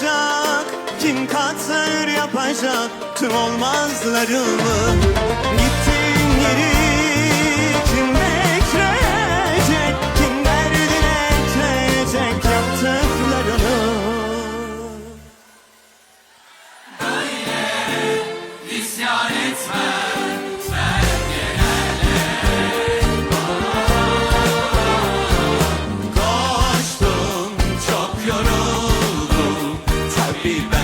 kalacak Kim katır yapacak? Tüm olmazlarımı Gittiğin yeri kim bekleyecek? Kim derdine ekleyecek yaptıklarını? Böyle isyan etmez You're no be back.